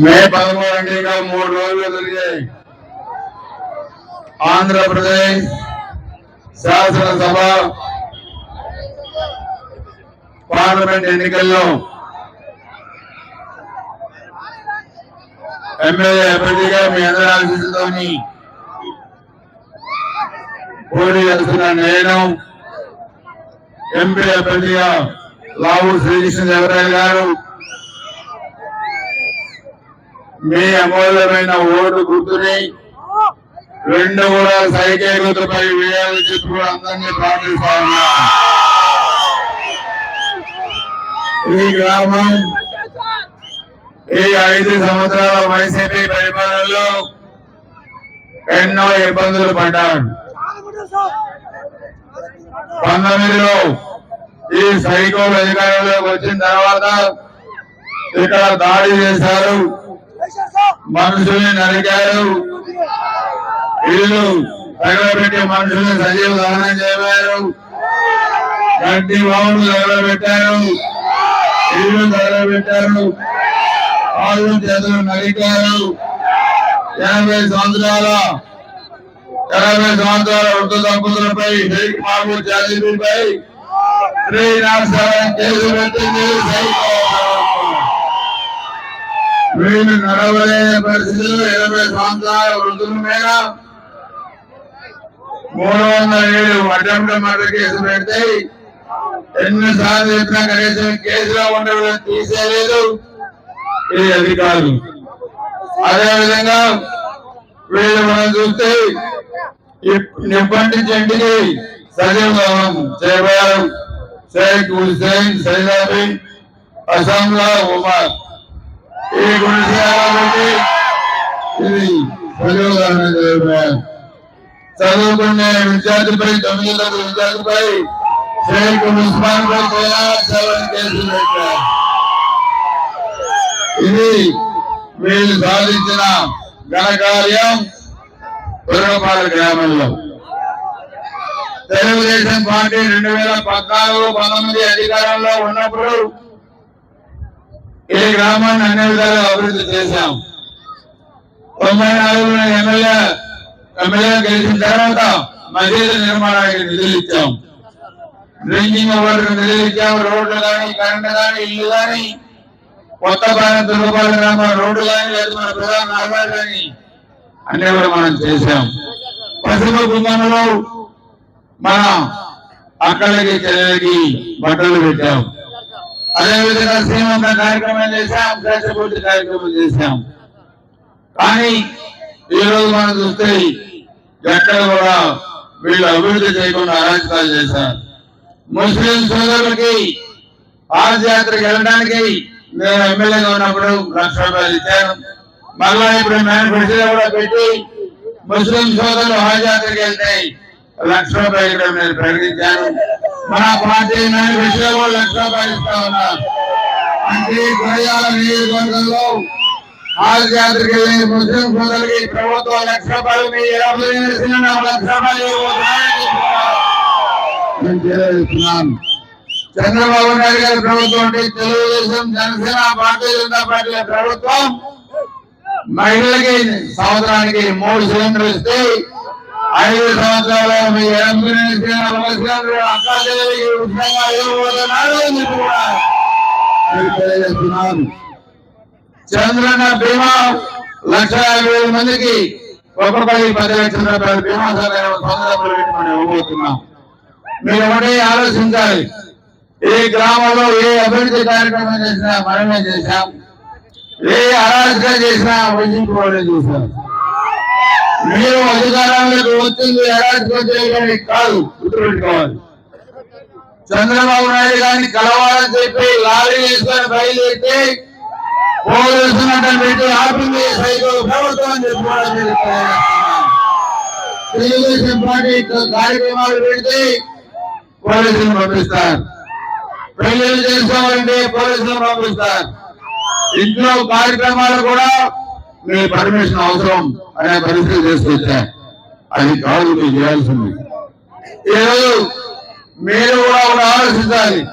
మే పదమూడు అంటే ఇంకా మూడు రోజులు జరిగాయి ఆంధ్రప్రదేశ్ శాసనసభ పార్లమెంట్ ఎన్నికల్లో ఎమ్మెల్యే అభ్యర్థిగా మీ అందరి ఆశీస్సుతోని పోటీ చేస్తున్న నేను ఎంపీ అభ్యర్థిగా లావు శ్రీకృష్ణ దేవరాయ గారు మీ అమూల్యమైన ఓటు గుర్తుని రెండు కూడా సైకిల్ గుర్తుపై వేయాలని చెప్పి అందరినీ ప్రార్థిస్తా ఉన్నా. ఈ గ్రామం ఈ ఐదు సంవత్సరాల వైసీపీ పరిపాలనలో ఎన్నో ఇబ్బందులు పడ్డాడు పంతొమ్మిదిలో ఈ సైకోలు అధికారంలోకి వచ్చిన తర్వాత ఇక్కడ దాడి చేశారు. మనుషుల్ని నరికారు. వీళ్ళు తగలబెట్టి మనుషుల్ని సజీవ దహనం చేయలేరు గడ్డి బావులు తగలబెట్టారు. ఇల్లు తగలబెట్టారు. వాళ్ళు చేతులు నరికారు. ఎనభై సంవత్సరాల ఎనభై సంవత్సరాల వృద్ధ దంపతులపై హెయిక్ మాకు జాదీపై త్రీ నాట్ కేసు పెట్టింది. వీళ్ళు నడవలేని పరిస్థితులు ఇరవై సంవత్సరాల వృద్ధుల మీద మూడు వందల ఏడు అటెంప్ట్ మర్డర్ కేసు పెడితే ఎన్నిసార్లు చెప్పినా కనీసం కేసులో ఉండడం తీసేయలేదు. ఇది అధికారులు. అదేవిధంగా వీళ్ళు మనం చూస్తే నిప్పటి చెంటికి సజీవం చేయబోయారు. షేక్ హుసేన్ సైదాబి అస్సాంలో ఉమర్. ఈ గుడిసె కాబట్టి ఇది ప్రజోదరణ చదువుకునే విద్యార్థిపై తొమ్మిది విద్యార్థిపై షేక్ ఉస్మాన్ పై సెవెన్ కేసులు పెట్టారు ఇది వీళ్ళు సాధించిన ఘనకార్యం పురపాల గ్రామంలో తెలుగుదేశం పార్టీ రెండు వేల పద్నాలుగు పంతొమ్మిది అధికారంలో ఉన్నప్పుడు ఈ గ్రామాన్ని అన్ని విధాలుగా అభివృద్ధి చేశాం. తొంభై నాలుగులో ఎమ్మెల్యే ఎమ్మెల్యే గెలిచిన తర్వాత మసీదు నిర్మాణానికి నిధులు ఇచ్చాం. డ్రింకింగ్ వాటర్ నిధులు ఇచ్చాం. రోడ్లు కానీ కరెంటు కానీ ఇల్లు కానీ కొత్త పాలన దుర్గపాలెం గ్రామం రోడ్డు కానీ లేదు మన ప్రధాన నగరాలు కానీ అన్ని కూడా మనం చేశాం. పశ్చిమ కుంభంలో మన అక్కడికి చెల్లెలకి బట్టలు పెట్టాం. అదేవిధంగా శ్రీమంత కార్యక్రమం చేశాం? దశపూర్తి కార్యక్రమం చేశాం. కానీ ఈరోజు మనం చూస్తే ఎక్కడ కూడా వీళ్ళు అభివృద్ధి చేయకుండా అరాచకాలు చేశారు. ముస్లిం సోదరులకి పాదయాత్రకు యాత్రకు వెళ్ళడానికి నేను ఎమ్మెల్యేగా ఉన్నప్పుడు లక్ష రూపాయలు ఇచ్చాను. మళ్ళా ఇప్పుడు మేనిఫెస్టో కూడా పెట్టి ముస్లిం సోదరులు హాజ్ యాత్రకు వెళ్తే లక్ష రూపాయలు మీరు ప్రకటించారు. ప్రకటించాను మన పార్టీ మేనిఫెస్టోలో కూడా లక్ష రూపాయలు ఇస్తా ఉన్నారు. అంటే గురజాల నియోజకవర్గంలో హాజ్ యాత్రకు వెళ్ళిన ముస్లిం సోదరులకి ప్రభుత్వం లక్ష రూపాయలు మీ ఇరవై లక్ష రూపాయలు తెలియజేస్తున్నాను. చంద్రబాబు నాయుడు గారి ప్రభుత్వం అంటే తెలుగుదేశం జనసేన భారతీయ జనతా పార్టీ ప్రభుత్వం. మహిళలకి సంవత్సరానికి మూడు సిలిండర్లు ఇస్తే ఐదు సంవత్సరాలు మీ ఎంపీ సిలిండర్ ఉచితంగా ఇవ్వబోతున్నారు అని చెప్పి కూడా తెలియజేస్తున్నాను. చంద్రన్న బీమా లక్ష యాభై వేల మందికి ఒక్కొక్కరికి పది లక్షల రూపాయల బీమా సహాయం మనం ఇవ్వబోతున్నాం. మీరు ఒకటే ఆలోచించాలి. ఏ గ్రామంలో ఏ అభివృద్ధి కార్యక్రమం చేసినా మనమే చేశాం ఏ అరాజకం చేసినా వహించుకోవడం చేశాం మీరు అధికారంలోకి వచ్చింది ఎలాంటి కాదు గుర్తుపెట్టుకోవాలి చంద్రబాబు నాయుడు గారిని కలవాలని చెప్పి లారీ వేసుకొని బయలుదేరితే పోలీసులు పెట్టి ఆపింది సైకో ప్రభుత్వం అని చెప్పుకోవడం తెలుగుదేశం పార్టీ కార్యక్రమాలు పెడితే పోలీసులు పంపిస్తారు. పెళ్ళిళ్ళు చేసుకోవాలంటే పోలీసులు పంపిస్తారు. ఇంట్లో కార్యక్రమాలు కూడా మీ పర్మిషన్ అవసరం అనే పరిస్థితి తీసుకొచ్చారు అది కాదు మీరు చేయాల్సింది. ఈరోజు మీరు కూడా ఒకటి ఆలోచించాలి.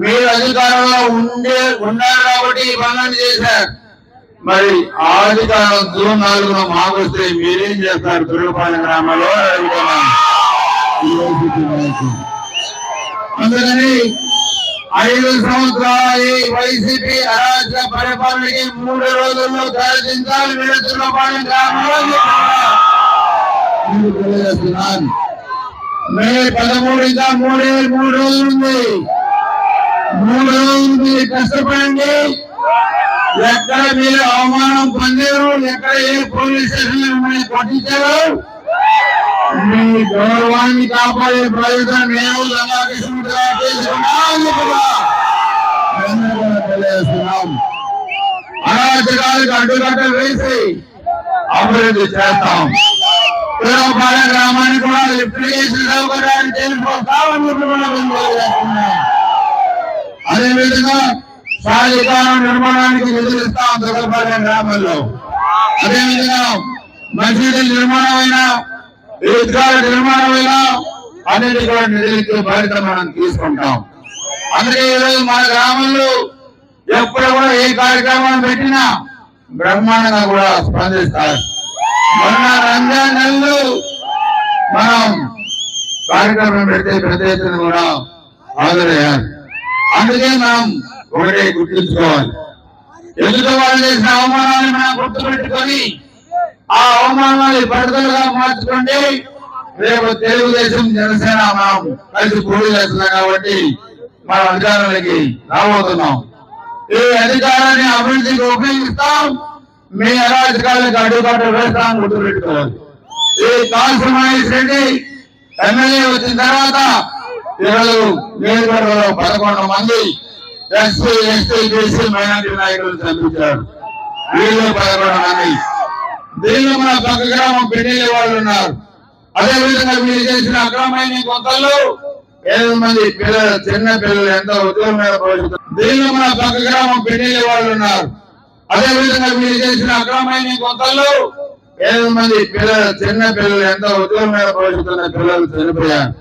మీరు అధికారంలో ఉండే ఉన్నారు కాబట్టి ఈ పనులను చేశారు. మరి ఆదికాలం జూన్ నాలుగున మాకొస్తే మీరేం చేస్తారు? దుర్గపాలెం గ్రామంలో అడుగుతున్నాను. అందుకని ఐదు సంవత్సరాల వైసీపీ అరాజక పరిపాలనకి మూడు రోజుల్లో సాధించాలి మీరు గ్రామంలో తెలియజేస్తున్నాను మే పదమూడు ఇంకా మూడే మూడు రోజులు ఉంది మూడు రోజులు కష్టపడండి. ఎక్కడ మీరు అవమానం పొందారు? ఎక్కడ ఏ పోలీస్ స్టేషన్ మిమ్మల్ని కొట్టించారు? మీ గౌరవాన్ని కాపాడే ప్రయోజనం మేము లంగాకృష్ణుడిగా తెలియజేస్తున్నాం అరాచకాలకు అడ్డుకట్ట వేసి అభివృద్ధి చేస్తాం పూర్వపాల గ్రామాన్ని కూడా లిఫ్టిగేషన్ సౌకర్యాన్ని అదేవిధంగా సాధికారం నిర్మాణానికి నిధులు ఇస్తాం దుర్గపాలెం గ్రామంలో అదేవిధంగా మసీదుల నిర్మాణమైన నిర్మాణమైన అన్నిటి కూడా నిధులకి బాధ్యత మనం తీసుకుంటాం. అందుకే ఈరోజు మన గ్రామంలో ఎప్పుడు కూడా ఏ కార్యక్రమం పెట్టినా బ్రహ్మాండంగా కూడా స్పందిస్తారు. మొన్న రంజాన్ నెలలు మనం కార్యక్రమం పెడితే పెద్ద ఎత్తున కూడా హాజరయ్యారు. అందుకే మనం ఒకటే గుర్తుంచుకోవాలి. ఎదుటి వాళ్ళు చేసిన అవమానాన్ని మనం గుర్తుపెట్టుకొని ఆ అవమానాన్ని పడుదలుగా మార్చుకోండి. రేపు తెలుగుదేశం జనసేన మనం కలిసి పోటీ చేస్తున్నాం కాబట్టి మన అధికారులకి రాబోతున్నాం. ఈ అధికారాన్ని అభివృద్ధికి ఉపయోగిస్తాం. మీ అరాజకాలకు అడ్డుకట్ట వేస్తాం గుర్తుపెట్టుకోవాలి ఈ కాసు మహేష్ రెడ్డి ఎమ్మెల్యే వచ్చిన తర్వాత ఈరోజు నియోజకవర్గంలో పదకొండు మంది ఎస్సీ ఎస్టీ బీసీ మైనార్టీ నాయకులు చంపించారు. వీళ్ళు పదకొండు మంది. దీనిలో మన పక్క గ్రామం పెళ్ళి వాళ్ళు ఉన్నారు. అదే విధంగా మీరు చేసిన అక్రమైన కొంతల్లో ఏడు మంది పిల్లలు చిన్న పిల్లలు ఎంతో ఉద్యోగమైన భవిష్యత్తు దీనిలో మన పక్క గ్రామం పెళ్ళి వాళ్ళు ఉన్నారు. అదే విధంగా మీరు చేసిన అక్రమైన కొంతల్లో ఏడు మంది పిల్లలు చిన్న పిల్లలు ఎంతో ఉద్యోగమైన భవిష్యత్తు ఉన్న పిల్లలు చనిపోయారు.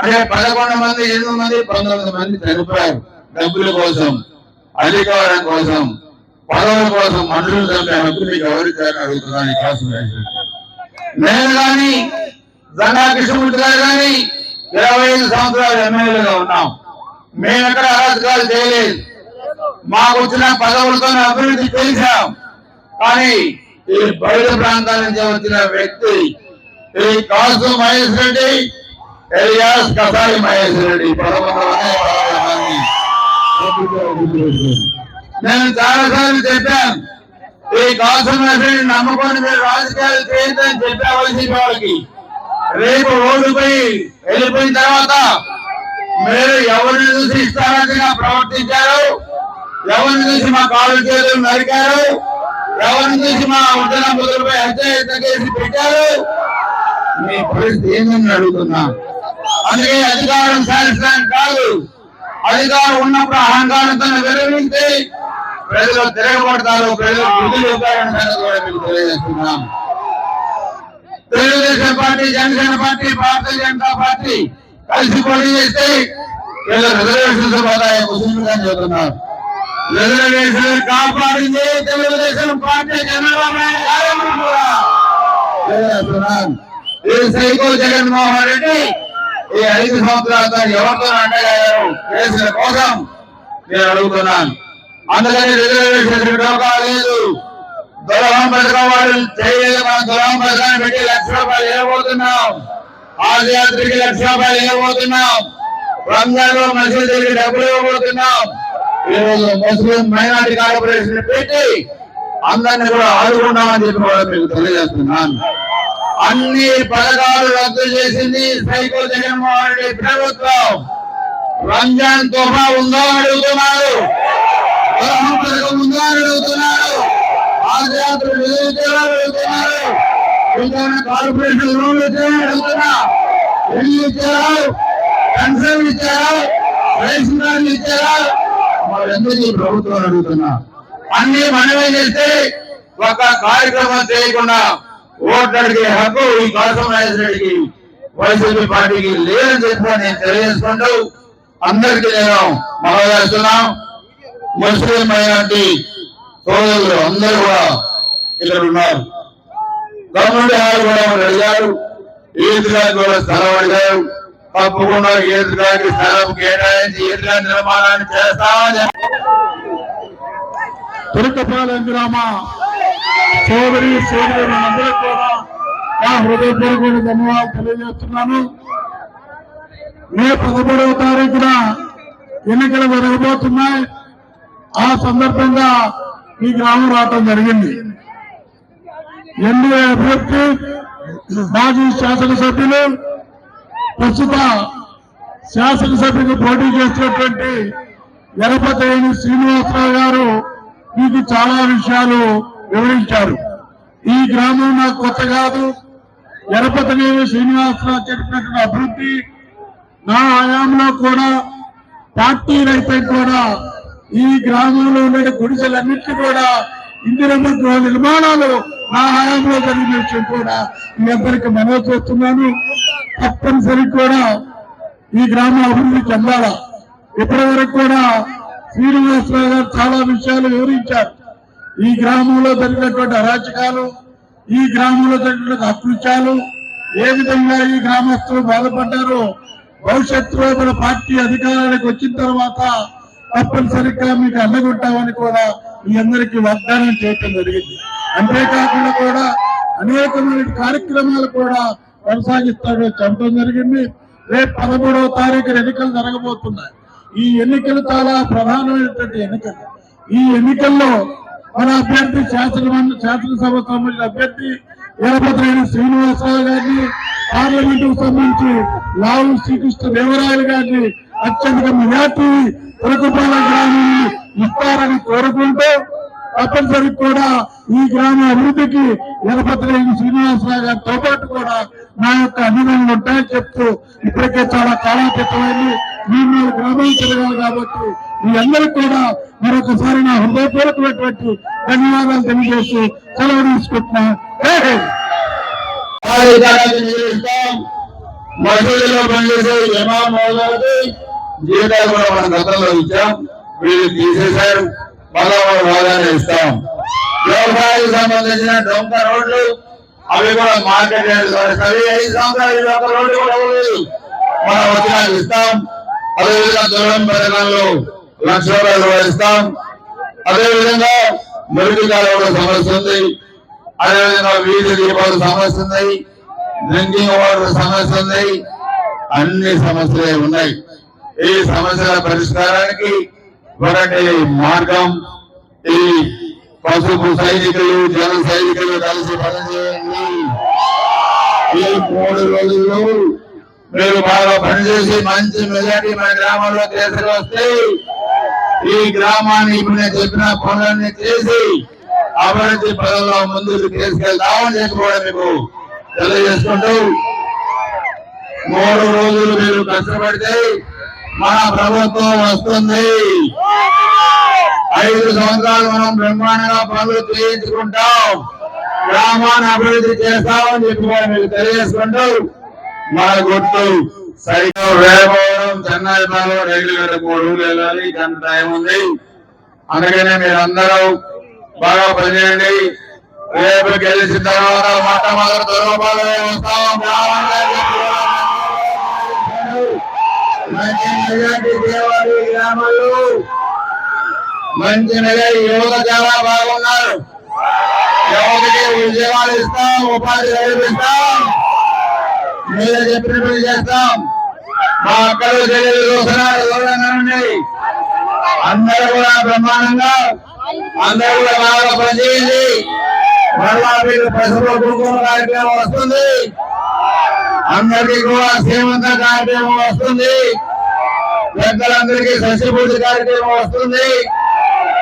అంటే పదకొండు మంది ఎనిమిది మంది పంతొమ్మిది మంది చనిపోయారు. డబ్బుల కోసం అధికారం కోసం. పదవుల కోసం మనుషులు చంపే హక్కు మీకు ఎవరికైనా అడుగుతున్నాను ఈ కాసు నేను కానీ జనా కృష్ణమూర్తి గారు కానీ ఇరవై ఐదు సంవత్సరాలు ఎమ్మెల్యేగా ఉన్నాం. మేము ఎక్కడ అరాజకాలు చేయలేదు. మాకు వచ్చిన పదవులతో అభివృద్ధి చేశాం. కానీ ఈ బయట ప్రాంతాల నుంచి వచ్చిన వ్యక్తి ఈ కాసు మహేష్ రెడ్డి ఎలియాస్ కసాయి మహేష్ రెడ్డి. పదమూడు నేను చాలా సార్లు చెప్పాను. ఈ కాసం మహేష్ రెడ్డి నమ్ముకొని మీరు రాజకీయాలు చేయొద్దని చెప్పా వైసీపీ వాళ్ళకి. రేపు ఓడిపోయి వెళ్ళిపోయిన తర్వాత మీరు ఎవరిని చూసి ఇష్టారాజ్యంగా ప్రవర్తించారు? ఎవరిని చూసి మా కాళ్ళు చేతులు నరికారు? ఎవరిని చూసి మా ఉద్యమ బుద్ధులపై హత్య కేసు పెట్టారు? మీ పరిస్థితి ఏందని అడుగుతున్నా. అందుకే అధికారం సాధించడానికి కాదు. అధికారం ఉన్నప్పుడు అహంకారంతో విరమించి ప్రజలు తిరగబడతారు ప్రజలు తెలియజేస్తున్నాం. Telugu Desam party Janasena party Bharatiya Janata party కలిసి పోటీ చేస్తే వీళ్ళు రిజర్వేషన్స్ పోతాయి ముస్లింలు అని చెబుతున్నారు. రిజర్వేషన్ కాపాడింది తెలుగుదేశం పార్టీ చంద్రబాబు ఈ సైకో జగన్మోహన్ రెడ్డి ఈ ఐదు సంవత్సరాలతో ఎవరితో అండగారు కేసుల కోసం నేను అడుగుతున్నాను. అందుకని రిజర్వేషన్ లేదు. దొరహం పథకం వాళ్ళు చేయలేదు. మనం దొరహం పథకాన్ని పెట్టి లక్ష రూపాయలు ఇవ్వబోతున్నాం. ఆదియాత్రికి లక్ష రూపాయలు ఇవ్వబోతున్నాం. రంజాన్లో మసీదులకి డబ్బులు ఇవ్వబోతున్నాం. ఈరోజు ముస్లిం మైనార్టీ కార్పొరేషన్ పెట్టి అందరినీ కూడా ఆదుకుంటామని చెప్పి కూడా మీకు తెలియజేస్తున్నాను. అన్ని పథకాలు రద్దు చేసింది సైకో జగన్మోహన్ రెడ్డి ప్రభుత్వం. రంజాన్ తోఫా ఉందో అడుగుతున్నారు. దొరహం పథకం ఉందో అని అడుగుతున్నారు. పాదయాత్ర వెళ్తున్నారు ఏదైనా కార్పొరేషన్ లోన్లు ఇచ్చారని అడుగుతున్నా. ఇల్లు ఇచ్చారా. పెన్షన్ ఇచ్చారా. రేషన్ కార్డులు ఇచ్చారా. ఈ ప్రభుత్వం అడుగుతున్నా? అన్ని మనమే చేస్తే ఒక కార్యక్రమం చేయకుండా ఓటర్కి హక్కు ఈ కాసం రెడ్డికి వైసీపీ పార్టీకి లేదని చెప్పి నేను తెలియజేసుకుంటూ అందరికీ నేను మనవేస్తున్నాం ముస్లిం మైనార్టీ సోదరులు అందరూ కూడా ఇక్కడ ఉన్నారు. గవర్నమెంట్ గారు కూడా అడిగారు. ఈద్గాకి కూడా స్థలం అడిగారు. తప్పకుండా ఈద్గాకి స్థలం కేటాయించి ఈద్గా నిర్మాణాన్ని చేస్తామని తురకపాలెం గ్రామ సోదరి సోదరులందరూ కూడా నా హృదయపూర్వక ధన్యవాదాలు తెలియజేస్తున్నాను. మే పదమూడవ తారీఖున ఎన్నికలు జరగబోతున్నాయి. ఆ సందర్భంగా ఈ గ్రామం రావటం జరిగింది. ఎన్డీఏ అభ్యర్థి మాజీ శాసనసభ్యులు ప్రస్తుత శాసనసభ్యులు పోటీ చేసినటువంటి ఎరపతేని శ్రీనివాసరావు గారు మీకు చాలా విషయాలు వివరించారు. ఈ గ్రామం నాకు కొత్త కాదు. ఎరపతనేని శ్రీనివాసరావు చెప్పినటువంటి అభివృద్ధి నా హయాంలో కూడా పార్టీ రైతులు కూడా ఈ గ్రామంలో ఉండే గుడిసెలన్నింటినీ కూడా ఇందిరమ్మ గృహ నిర్మాణాలు నా హయాంలో జరిగిన విషయం కూడా మీ అందరికి మనవి చేస్తున్నాను. తప్పనిసరి కూడా ఈ గ్రామం అభివృద్ధి చెందాలా ఇప్పటి వరకు కూడా శ్రీనివాసరావు గారు చాలా విషయాలు వివరించారు. ఈ గ్రామంలో జరిగినటువంటి అరాచకాలు ఈ గ్రామంలో జరిగినటువంటి అకృత్యాలు ఏ విధంగా ఈ గ్రామస్తులు బాధపడ్డారో భవిష్యత్తులో మన పార్టీ అధికారానికి వచ్చిన తర్వాత తప్పనిసరిగా మీకు అందగొట్టామని కూడా మీ అందరికీ వాగ్దానం చేయటం జరిగింది. అంతేకాకుండా కూడా అనేకమైన కార్యక్రమాలు కూడా కొనసాగిస్తాడు చెప్పడం జరిగింది. రేపు పదమూడవ తారీఖు ఎన్నికలు జరగబోతున్నాయి. ఈ ఎన్నికలు చాలా ప్రధానమైనటువంటి ఎన్నికలు. ఈ ఎన్నికల్లో మన అభ్యర్థి శాసనమండలి శాసనసభ సంబంధించిన అభ్యర్థి వీరభద్రైన శ్రీనివాసరావు గారిని పార్లమెంటుకు సంబంధించి లావు శ్రీకృష్ణ దేవరాయలు గారిని అత్యధిక మెజార్టీ తురకపాలెం గ్రామాన్ని ఇస్తారని కోరుకుంటూ తప్పనిసరి కూడా ఈ గ్రామ అభివృద్ధికి వీరభద్రైన శ్రీనివాసరావు గారితో పాటు కూడా నా యొక్క అభిమానులు ఉంటాయని చెప్తూ ఇప్పటికే చాలా కాలాతీతమైంది. మీ మీరు గ్రామాలు తిరగాలి కాబట్టి మీ అందరికి కూడా మరొకసారి నా హృదయపూర్వకమైనటువంటి ధన్యవాదాలు తెలియజేస్తూ సెలవు తీసుకుంటున్నా. జై పనిచేసే ఇమాం మోదాది జీవితాలు కూడా మన గతంలో ఇచ్చాం. వీళ్ళు తీసేశారు. మళ్ళా మనం వాదాన్ని ఇస్తాం. వ్యవసాయానికి సంబంధించిన డొంక రోడ్లు అవి కూడా మార్కెట్ రేట్లు ఐదు సంవత్సరాలు ఈ రోడ్డు కూడా లేదు. మనం వచ్చిన ఇస్తాం. అదేవిధంగా దూరం పరిణామంలో లక్ష రూపాయలు ఇస్తాం. అదేవిధంగా మెరుగు కాలువల సమస్య ఉంది. అదేవిధంగా వీధి దీపాల సమస్య ఉంది. డ్రింకింగ్ వాటర్ సమస్య ఉంది. అన్ని సమస్యలే ఉన్నాయి. ఈ సమస్యల పరిష్కారానికి ఒకటి మార్గం. ఈ పసుపు సైనికులు జన సైనికులు కలిసి పనిచేయండి ఈ మూడు రోజుల్లో మీరు బాగా పనిచేసి మంచి మెజార్టీ మన గ్రామంలో తీసుకొస్తే ఈ గ్రామాన్ని ఇప్పుడు నేను చెప్పిన పనులన్నీ చేసి అభివృద్ధి పదంలో ముందుకు తీసుకెళ్తామని చెప్పి కూడా మీకు తెలియజేసుకుంటూ మూడు రోజులు మీరు కష్టపడితే మన ప్రభుత్వం వస్తుంది. ఐదు సంవత్సరాలు మనం బ్రహ్మాండంగా పనులు చేయించుకుంటాం. గ్రామాన్ని అభివృద్ధి చేస్తామని చెప్పి కూడా మీకు తెలియజేసుకుంటూ మన గుర్తు సైకిల్ వేయబోవడం చెన్నై రైలు గంట మూడు వెళ్ళాలి. గంట టైం ఉంది. అందుకనే మీరందరూ బాగా పనిచేయండి. రేపు గెలిచిన తర్వాత మొట్టమొదటి వస్తాం. మంచి మెజార్టీ గ్రామాలు మంచి యువత చాలా బాగున్నారు. యువతకి ఉద్యోగాలు ఇస్తాం ఉపాధి కల్పిస్తాం. మీరు పని చేస్తాం. మా అక్కలు చెల్లెలు చూస్తున్నారు చూడండి అందరూ కూడా బ్రహ్మాండంగా అందరూ కూడా బాగా పనిచేయండి. మరలా మీకు పసుపు కుంకుమ కార్యక్రమం వస్తుంది. అందరికీ కూడా శ్రీమంత కార్యక్రమం వస్తుంది. పెద్దలందరికీ సస్యపూజ కార్యక్రమం వస్తుంది.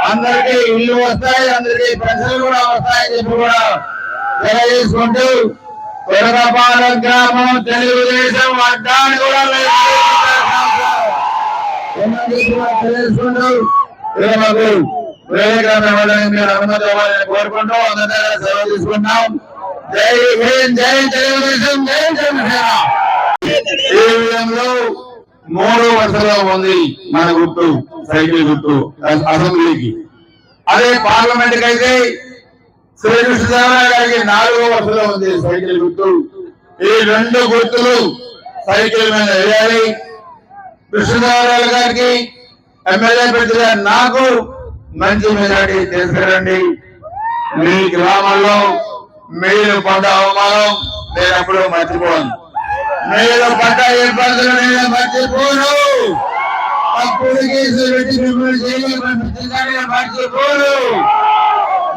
అందరికీ ఇల్లు వస్తాయి అందరికీ పెన్షన్లు కూడా వస్తాయని చెప్పి కూడా తెలియజేసుకుంటూ కొరకపాలెం గ్రామం తెలుగుదేశం అడ్డాన్ని కూడా కూడా తెలియజేసుకుంటూ ఇక మాకు వేరే గ్రామం మీరు అనుమతి ఇవ్వాలని కోరుకుంటూ అందరి సెలవు జై హింద్ జై తెలుగుదేశం జై జనసేన ఈ విధంలో మూడు వరుసలో ఉంది మన గుర్తు సైకిల్ గుర్తు అసెంబ్లీకి. అదే పార్లమెంట్కి అయితే శ్రీకృష్ణదేవరాయ గారికి నాలుగో వరుసలో ఉంది సైకిల్ గుర్తు ఈ రెండు గుర్తులు సైకిల్ మీద వేయాలి. కృష్ణదేవరాయ గారికి ఎమ్మెల్యే పెట్టిన నాకు మంచి మెజార్టీ తీసుకురండి. మీ గ్రామంలో మీరు పడ్డ అవమానం నేను ఎప్పుడూ మర్చిపోను. మీరు పడ్డ ఇబ్బందులు నేను మర్చిపోను తప్పుడు కేసులు పెట్టి మిమ్మల్ని జైలు మర్చిపోను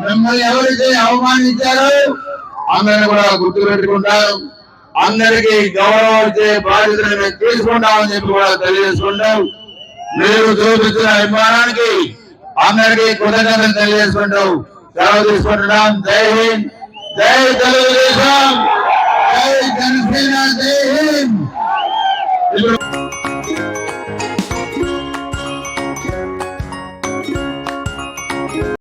మిమ్మల్ని ఎవరైతే అవమానించారో అందరిని కూడా గుర్తు పెట్టుకుంటాం అందరికీ గౌరవించే ఇచ్చే బాధ్యతను మేము తీసుకుంటామని చెప్పి కూడా తెలియజేసుకుంటాం. మీరు చూపించిన అభిమానానికి అందరికీ కృతజ్ఞతలు తెలియజేసుకుంటూ. సెలవు తీసుకుంటున్నాం. జై హింద్. జై తెలుగుదేశం. జై జనసేన.